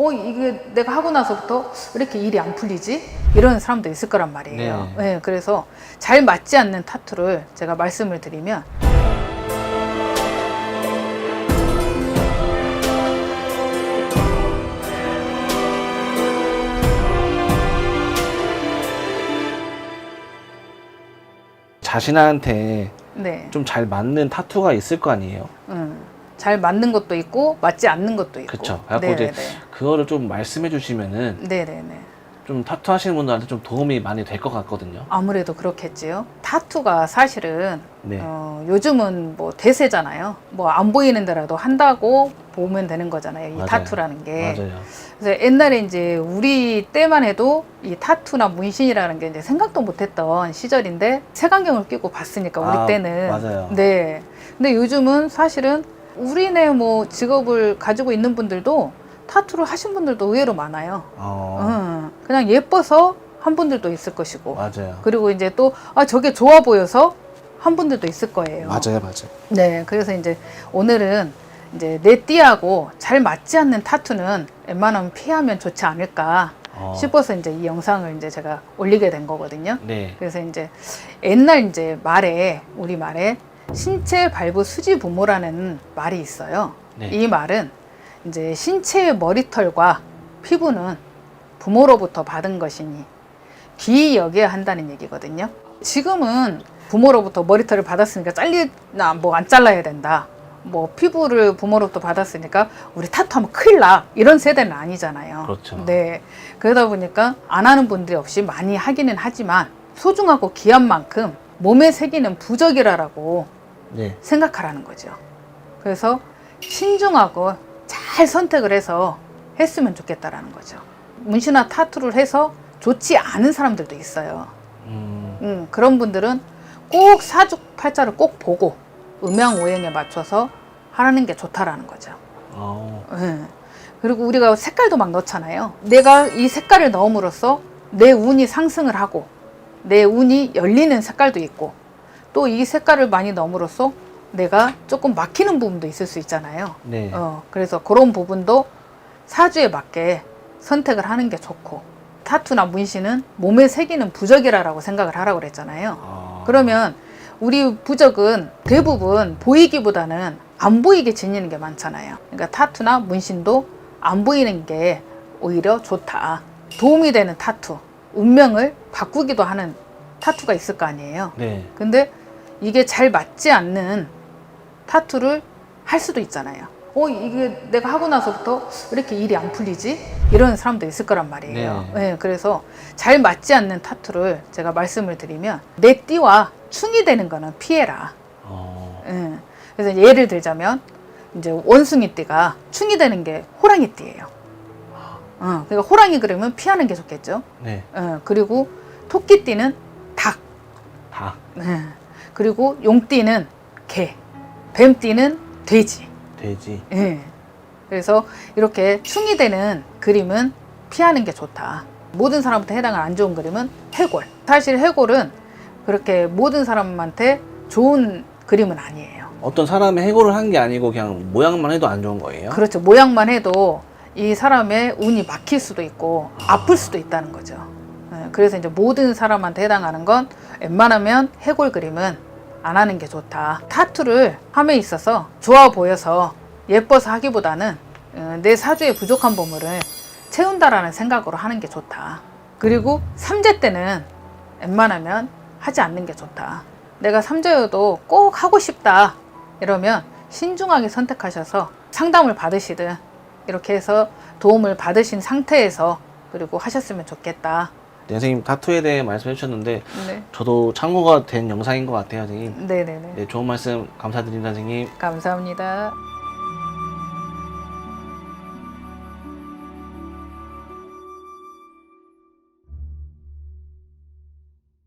어 이게 내가 하고 나서부터 왜 이렇게 일이 안 풀리지? 이런 사람도 있을 거란 말이에요. 네. 네, 그래서 잘 맞지 않는 타투를 제가 말씀을 드리면 자신한테 네, 좀 잘 맞는 타투가 있을 거 아니에요. 음, 잘 맞는 것도 있고 맞지 않는 것도 있고. 그래갖고 이제 그거를 좀 말씀해 주시면은 네네네. 좀 타투 하시는 분들한테 좀 도움이 많이 될 것 같거든요. 아무래도 그렇겠지요. 타투가 사실은 네. 어, 요즘은 뭐 대세잖아요. 뭐 안 보이는 데라도 한다고 보면 되는 거잖아요. 이 맞아요. 타투라는 게. 맞아요. 그래서 옛날에 이제 우리 때만 해도 이 타투나 문신이라는 게 이제 생각도 못했던 시절인데 색안경을 끼고 봤으니까 우리 아, 때는. 맞아요. 네. 근데 요즘은 사실은 우리네 뭐 직업을 가지고 있는 분들도 타투를 하신 분들도 의외로 많아요. 어, 음, 그냥 예뻐서 한 분들도 있을 것이고. 맞아요. 그리고 이제 또, 아, 저게 좋아 보여서 한 분들도 있을 거예요. 맞아요, 맞아요. 네. 그래서 이제 오늘은 이제 내 띠하고 잘 맞지 않는 타투는 웬만하면 피하면 좋지 않을까 어, 싶어서 이제 이 영상을 이제 제가 올리게 된 거거든요. 네. 그래서 이제 옛날 이제 말에, 우리 말에 신체 발부 수지 부모라는 말이 있어요. 네. 이 말은 이제 신체의 머리털과 피부는 부모로부터 받은 것이니 귀히 여겨야 한다는 얘기거든요. 지금은 부모로부터 머리털을 받았으니까 잘리나 뭐 안 잘라야 된다. 뭐 피부를 부모로부터 받았으니까 우리 타투하면 큰일 나 이런 세대는 아니잖아요. 그렇죠. 네. 그러다 보니까 안 하는 분들이 없이 많이 하기는 하지만 소중하고 귀한 만큼 몸에 새기는 부적이라라고 네. 생각하라는 거죠. 그래서 신중하고 잘 선택을 해서 했으면 좋겠다라는 거죠. 문신이나 타투를 해서 좋지 않은 사람들도 있어요. 음, 음, 그런 분들은 꼭 사주 팔자를 꼭 보고 음양오행에 맞춰서 하라는 게 좋다라는 거죠. 어, 예. 그리고 우리가 색깔도 막 넣잖아요. 내가 이 색깔을 넣음으로써 내 운이 상승을 하고 내 운이 열리는 색깔도 있고 또 이 색깔을 많이 넣음으로써 내가 조금 막히는 부분도 있을 수 있잖아요. 네. 어, 그래서 그런 부분도 사주에 맞게 선택을 하는 게 좋고 타투나 문신은 몸에 새기는 부적이라고 생각을 하라고 그랬잖아요. 어, 그러면 우리 부적은 대부분 보이기보다는 안 보이게 지니는 게 많잖아요. 그러니까 타투나 문신도 안 보이는 게 오히려 좋다. 도움이 되는 타투, 운명을 바꾸기도 하는 타투가 있을 거 아니에요. 네. 근데 이게 잘 맞지 않는 타투를 할 수도 있잖아요. 어, 이게 내가 하고 나서부터 왜 이렇게 일이 안 풀리지? 이런 사람도 있을 거란 말이에요. 네. 네, 그래서 잘 맞지 않는 타투를 제가 말씀을 드리면 내 띠와 충이 되는 거는 피해라. 어, 예. 그래서 예를 들자면 이제 원숭이 띠가 충이 되는 게 호랑이 띠예요. 어, 그러니까 호랑이 그러면 피하는 게 좋겠죠. 네. 어, 그리고 토끼 띠는 닭. 다. 네. 그리고 용띠는 개, 뱀띠는 돼지. 돼지. 예. 그래서 이렇게 충이 되는 그림은 피하는 게 좋다. 모든 사람한테 해당하는 안 좋은 그림은 해골. 사실 해골은 그렇게 모든 사람한테 좋은 그림은 아니에요. 어떤 사람의 해고를 한 게 아니고 그냥 모양만 해도 안 좋은 거예요? 그렇죠. 모양만 해도 이 사람의 운이 막힐 수도 있고 아플 수도 있다는 거죠. 예, 그래서 이제 모든 사람한테 해당하는 건 웬만하면 해골 그림은 안 하는 게 좋다. 타투를 함에 있어서 좋아 보여서 예뻐서 하기보다는 어, 내 사주의 부족한 부분을 채운다라는 생각으로 하는 게 좋다. 그리고 삼재 때는 웬만하면 하지 않는 게 좋다. 내가 삼재여도 꼭 하고 싶다. 이러면 신중하게 선택하셔서 상담을 받으시든 이렇게 해서 도움을 받으신 상태에서 그리고 하셨으면 좋겠다. 네, 선생님 타투에 대해 말씀해 주셨는데 네. 저도 참고가 된 영상인 것 같아요, 선생님. 네네네. 네, 좋은 말씀 감사드립니다, 선생님. 감사합니다.